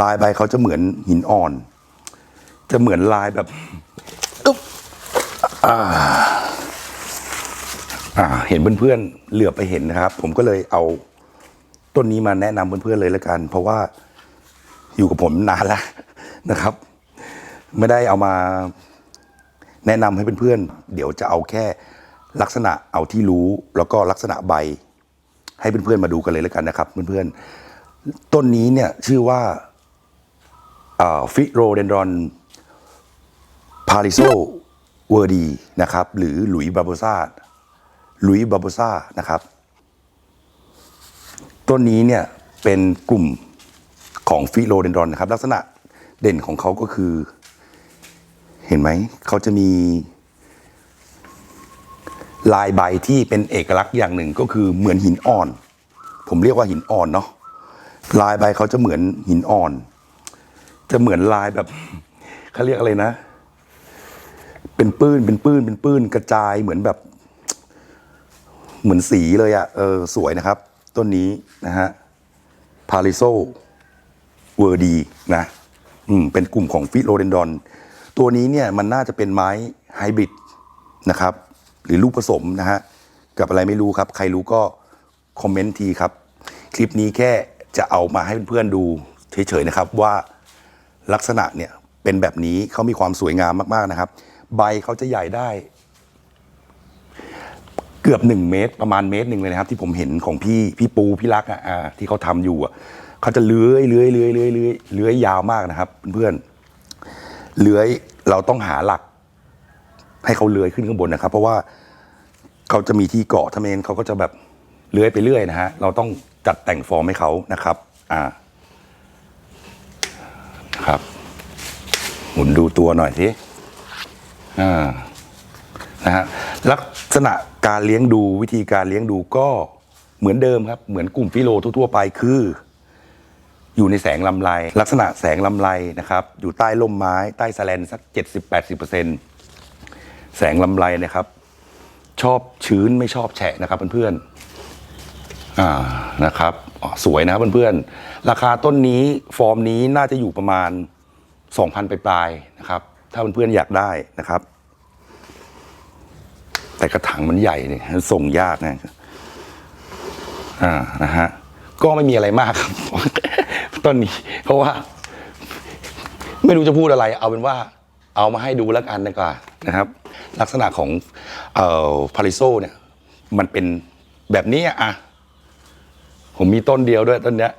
ลายใบเขาจะเหมือนหินอ่อน จะเหมือนลายแบบอึ๊บอ่าอ่า เห็นเพื่อนๆเหลือบไปเห็นนะครับ ผมก็เลยเอาต้นนี้มาแนะนำเพื่อนๆเลยละกัน เพราะว่าอยู่กับผมนานแล้วนะครับ ไม่ได้เอามาแนะนำให้เพื่อนๆ เดี๋ยวจะเอาแค่ลักษณะเอาที่รู้แล้วก็ลักษณะใบ ให้เพื่อนๆมาดูกันเลยแล้วกันนะครับ เพื่อนๆ ต้นนี้เนี่ยชื่อว่า ฟิโรเดนดรอนพาริโซเวอร์ดีนะครับ หรือหลุยบาโบซาหลุยบาโบซานะครับ ต้นนี้เนี่ยเป็นกลุ่มของฟิโรเดนดรอนนะครับ ลักษณะเด่นของเขาก็คือ เห็นไหมเขาจะมี ลายใบที่เป็นเอกลักษณ์อย่างหนึ่งก็คือเหมือนหินอ่อน ผมเรียกว่าหินอ่อนเนาะลายใบเขาจะเหมือนหินอ่อน จะเหมือนลายแบบเขาเรียกอะไรนะ เป็นปื้นเป็นปื้นเป็นปื้นกระจายเหมือนแบบ เหมือนสีเลยอะ่ะเออสวยนะครับ ต้นนี้นะฮะพาริโซเวอร์ดีนะอืมเป็นกลุ่มของฟิโลเดนดอน ตัวนี้เนี่ยมันน่าจะเป็นไม้ไฮบริดนะครับ หรือลูกผสมนะฮะกับอะไรไม่รู้ครับ ใครรู้ก็คอมเมนต์ทีครับ คลิปนี้แค่จะเอามาให้เพื่อนๆดูเฉยๆนะครับว่า ลักษณะเนี่ยเป็นแบบนี้เขามีความสวยงามมากๆนะครับ ใบเขาจะใหญ่ได้ เกือบหนึ่งเมตร ประมาณเมตรหนึ่งเลยนะครับ ที่ผมเห็นของพี่พี่ปูพี่รักอะอ่าที่เขาทำอยู่อะเขาจะเลื้อยเลื้อยเลื้อยเลื้อยเลื้อยเลื้อยยาวมากนะครับ เพื่อนเลื้อยเราต้องหาหลัก ให้เขาเลื้อยขึ้นข้างบนนะครับ เพราะว่าเขาจะมีที่เกาะทำเองเขาก็จะแบบเลื้อยไปเรื่อยนะฮะเราต้องจัดแต่งฟอร์มให้เขานะครับ อ่าครับ ห มุนดูตัวหน่อยสิอ่านะฮะลักษณะการเลี้ยงดูวิธีการเลี้ยงดูก็เหมือนเดิมครับ เหมือนกลุ่มฟิโลทั่วๆไปคือ อยู่ในแสงลำไรลักษณะแสงลำไรนะครับ อยู่ใต้ร่มไม้ใต้สแลนสัก 70-80%แสงลำไรนะครับ ชอบชื้นไม่ชอบแฉะนะครับเพื่อนๆอ่านะครับสวยนะครับเพื่อนๆราคาต้นนี้ฟอร์มนี้น่าจะอยู่ประมาณ 2,000ปลายนะครับ ถ้าเพื่อนๆอยากได้นะครับ แต่กระถางมันใหญ่เนี่ยส่งยากนะอ่านะฮะก็ไม่มีอะไรมากครับต้นนี้ เพราะว่า ไม่รู้จะพูดอะไร เอาเป็นว่าเอามาให้ดูแล้วกันดีกว่านะครับ ลักษณะของเอ่อพาริโซเนี่ย มันเป็นแบบนี้อะผมมีต้นเดียวด้วยต้นเนี้ย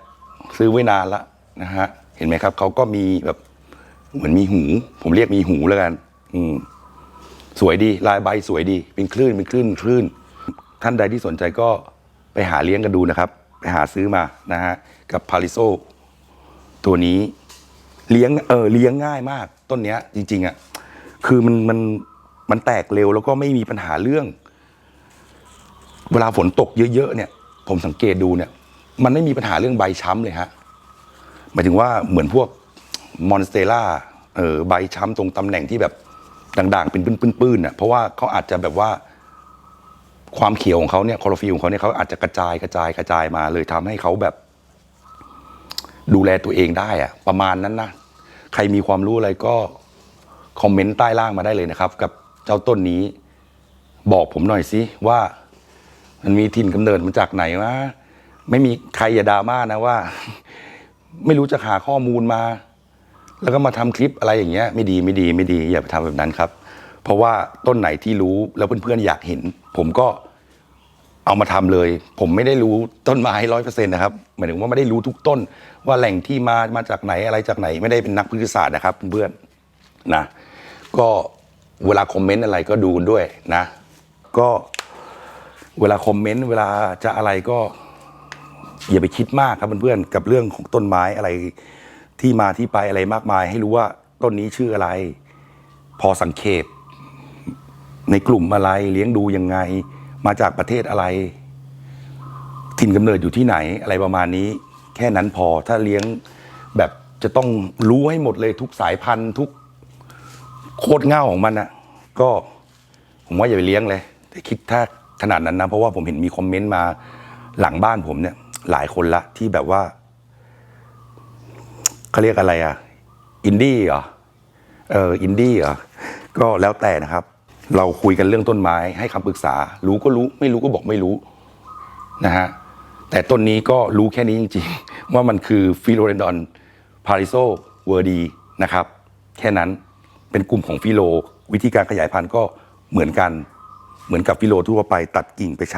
ซื้อไว้นานละนะฮะเห็นไหมครับเขาก็มีแบบ เหมือนมีหู ผมเรียกมีหูแล้วกัน อืม สวยดีลายใบสวยดี เป็นคลื่นเป็นคลื่นคลื่น ท่านใดที่สนใจก็ไปหาเลี้ยงกันดูนะครับ ไปหาซื้อมานะฮะ กับพาริโซตัวนี้ เลี้ยงเออเลี้ยงง่ายมาก ต้นเนี้ย จริง ๆอะคือมันมันมันแตกเร็วแล้วก็ไม่มีปัญหาเรื่อง เวลาฝนตกเยอะๆเนี่ย ผมสังเกตดูเนี่ย มันไม่มีปัญหาเรื่องใบช้ำเลยฮะหมายถึงว่าเหมือนพวก มอนสเตล่าเออใบช้ำตรงตำแหน่งที่แบบด่างๆ เป็นปื้นๆน่ะเพราะว่าเขาอาจจะแบบว่าความเขียวของเขาเนี่ยคลอโรฟิลของเขาเนี่ยเขาอาจจะกระจายกระจายกระจายมาเลยทำให้เขาแบบ ดูแลตัวเองได้อะประมาณนั้นนะใครมีความรู้อะไรก็คอมเมนต์ใต้ล่างมาได้เลยนะครับ กับเจ้าต้นนี้ บอกผมหน่อยสิว่า มันมีถิ่นกำเนิดมาจากไหนวะไม่มีใครอย่าดราม่านะว่า ไม่รู้จะหาข้อมูลมา แล้วก็มาทำคลิปอะไรอย่างเงี้ยไม่ดีไม่ดีไม่ดีอย่าไปทำแบบนั้นครับ เพราะว่าต้นไหนที่รู้แล้วเพื่อนๆอยากเห็น ผมก็เอามาทำเลย ผมไม่ได้รู้ต้นไม้ร้อยเปอร์เซ็นต์นะครับหมายถึงว่าไม่ได้รู้ทุกต้น ว่าแหล่งที่มามาจากไหนอะไรจากไหน ไม่ได้เป็นนักพฤกษศาสตร์นะครับเพื่อนๆนะก็เวลาคอมเมนต์อะไรก็ดูด้วยนะ ก็เวลาคอมเมนต์เวลาจะอะไรก็ อย่าไปคิดมากครับเพื่อนๆกับเรื่องของต้นไม้อะไร ที่มาที่ไปอะไรมากมาย ให้รู้ว่าต้นนี้ชื่ออะไร พอสังเกตในกลุ่มอะไรเลี้ยงดูยังไง มาจากประเทศอะไร ถิ่นกำเนิดอยู่ที่ไหนอะไรประมาณนี้ แค่นั้นพอถ้าเลี้ยงแบบจะต้องรู้ให้หมดเลยทุกสายพันธุ์ทุกโคตรเง่าของมันนะก็ผมว่าอย่าไปเลี้ยงเลย แต่คิดถ้าขนาดนั้นนะ เพราะว่าผมเห็นมีคอมเมนต์มาหลังบ้านผมเนี่ย หลายคนละที่แบบว่า เขาเรียกอะไรอะอินดี้เหรอเอออินดี้เหรอก็แล้วแต่นะครับ เราคุยกันเรื่องต้นไม้ให้คำปรึกษา รู้ก็รู้ไม่รู้ก็บอกไม่รู้นะฮะแต่ต้นนี้ก็รู้แค่นี้จริงๆ ว่ามันคือฟิโลเรนดอนพาริโซเวอร์ดีนะครับ แค่นั้นเป็นกลุ่มของฟิโล วิธีการขยายพันธุ์ก็เหมือนกันเหมือนกับฟิโลทั่วไปตัดกิ่งไปช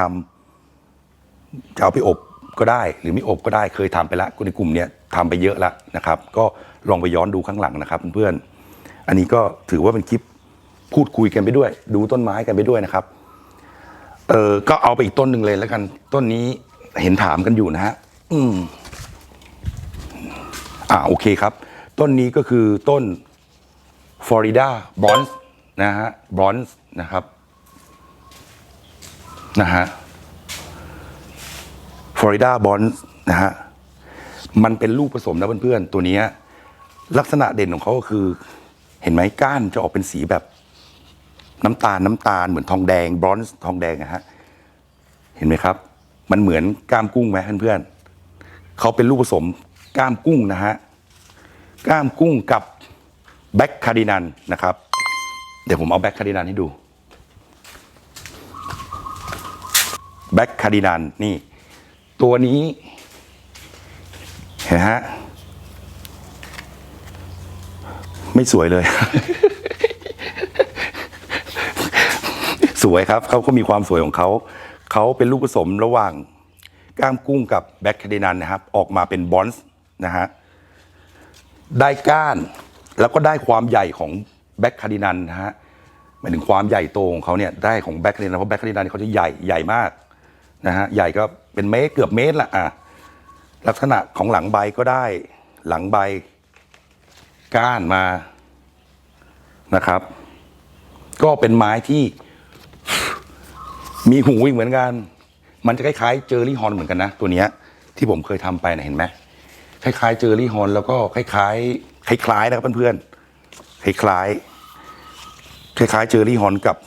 ำจะเอาไปอบ ก็ได้ หรือไม่อบก็ได้เคยทำไปแล้วในกลุ่มเนี้ยทำไปเยอะแล้วนะครับ ก็ลองไปย้อนดูข้างหลังนะครับเพื่อนๆอันนี้ก็ถือว่าเป็นคลิปพูดคุยกันไปด้วย ดูต้นไม้กันไปด้วยนะครับเออก็เอาไปอีกต้นหนึ่งเลยแล้วกัน ต้นนี้เห็นถามกันอยู่นะฮะอืมอ่าโอเคครับ ต้นนี้ก็คือต้นฟลอริดาบอนส์นะฮะบอนส์นะครับนะฮะ ลอริดาบอนส์นะฮะ มันเป็นลูกผสมนะเพื่อนๆ ตัวนี้ลักษณะเด่นของเขาก็คือ เห็นไหมก้านจะออกเป็นสีแบบ น้ำตาลน้ำตาลเหมือนทองแดงบรอนซ์ทองแดงอะฮะ เห็นไหมครับ มันเหมือนก้ามกุ้งไหมเพื่อนๆเขาเป็นลูกผสมก้ามกุ้งนะฮะ ก้ามกุ้งกับแบ็คคาร์ดินันนะครับ เดี๋ยวผมเอาแบ็คคาร์ดินันให้ดูแบ็คคาร์ดินันนี่ ตัวนี้ เห็นฮะ ไม่สวยเลย สวยครับ เขาก็มีความสวยของเขา เขาเป็นลูกผสมระหว่างก้ามกุ้งกับแบ็คคาเดนันนะครับ ออกมาเป็นบอนส์นะฮะ ได้ก้าน แล้วก็ได้ความใหญ่ของแบ็คคาร์ดินันนะฮะหมายถึงความใหญ่โตของเขาเนี่ยได้ของแบ็คคาร์ดินันเพราะแบ็คคาร์ดินันเขาจะใหญ่ใหญ่มากนะฮะใหญ่ก็ เป็นเมตรเกือบเมตรละอะลักษณะของหลังใบก็ได้ หลังใบ ก้านมานะครับ ก็เป็นไม้ที่มีหูอีกเหมือนกัน มันจะคล้ายๆเจอรี่ฮอนเหมือนกันนะตัวเนี้ย ที่ผมเคยทำไปนะเห็นไหมคล้ายๆเจอรี่ฮอนแล้วก็คล้ายๆคล้ายๆนะครับเพื่อนๆคล้ายๆคล้ายๆเจอรี่ฮอนกับ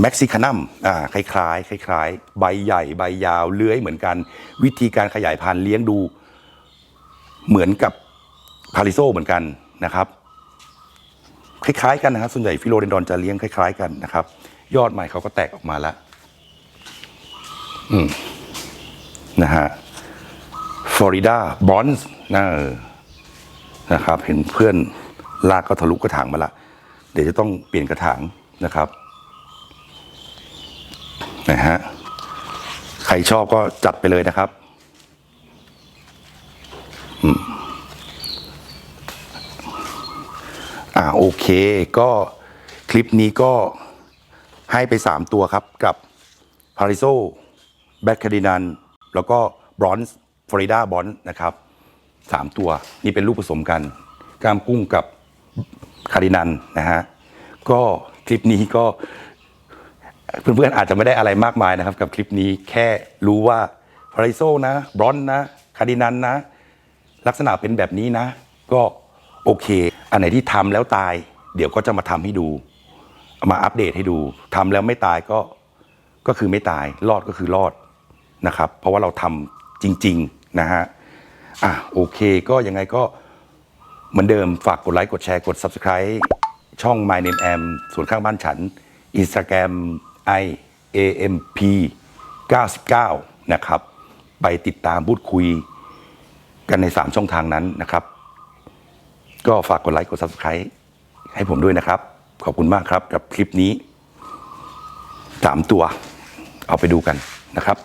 แม็กซิคานัมอ่าคล้ายๆคล้ายๆ ใบใหญ่ใบยาวเลื้อยเหมือนกัน วิธีการขยายพันธุ์เลี้ยงดู เหมือนกับพาริโซเหมือนกันนะครับ คล้ายๆกันนะครับส่วนใหญ่ฟิโลเดนดอนจะเลี้ยงคล้าย ๆ กันนะครับ ยอดใหม่เขาก็แตกออกมาแล้วอืมนะฮะฟลอริดาบอนส์นะเออนะครับ เห็นเพื่อนลากก็ทะลุกระถางมาละ เดี๋ยวจะต้องเปลี่ยนกระถางนะครับ นะฮะใครชอบก็จัดไปเลยนะครับอ่าโอเค ก็คลิปนี้ก็ให้ไป 3 ตัวครับกับพาริโซแบคคาดินันแล้วก็บรอนซ์ฟลอริดาบอนนะครับ 3 ตัวนี่เป็นลูกผสมกันกล้ามกุ้งกับคาร์ดินันนะฮะก็คลิปนี้ก็ เพื่อนๆอาจจะไม่ได้อะไรมากมายนะครับ กับคลิปนี้แค่รู้ว่าพาริโซนะบรอนนะคาดินันนะ ลักษณะเป็นแบบนี้นะ ก็โอเค อันไหนที่ทำแล้วตาย เดี๋ยวก็จะมาทำให้ดูมาอัปเดตให้ดูทำแล้วไม่ตายก็ก็คือไม่ตายรอดก็คือรอดนะครับ เพราะว่าเราทำจริง ๆ นะฮะอะโอเคก็ยังไงก็เหมือนเดิมฝากกดไลค์ กดแชร์ กด Subscribe ช่อง My Name Am ส่วนข้างบ้านฉัน Instagram i a m p 99 นะครับ ไปติดตามพูดคุยกันใน 3 ช่องทางนั้นนะครับ ก็ฝากกดไลค์กด Subscribe ให้ผมด้วยนะครับ ขอบคุณมากครับกับคลิปนี้ 3 ตัว เอาไปดูกันนะครับ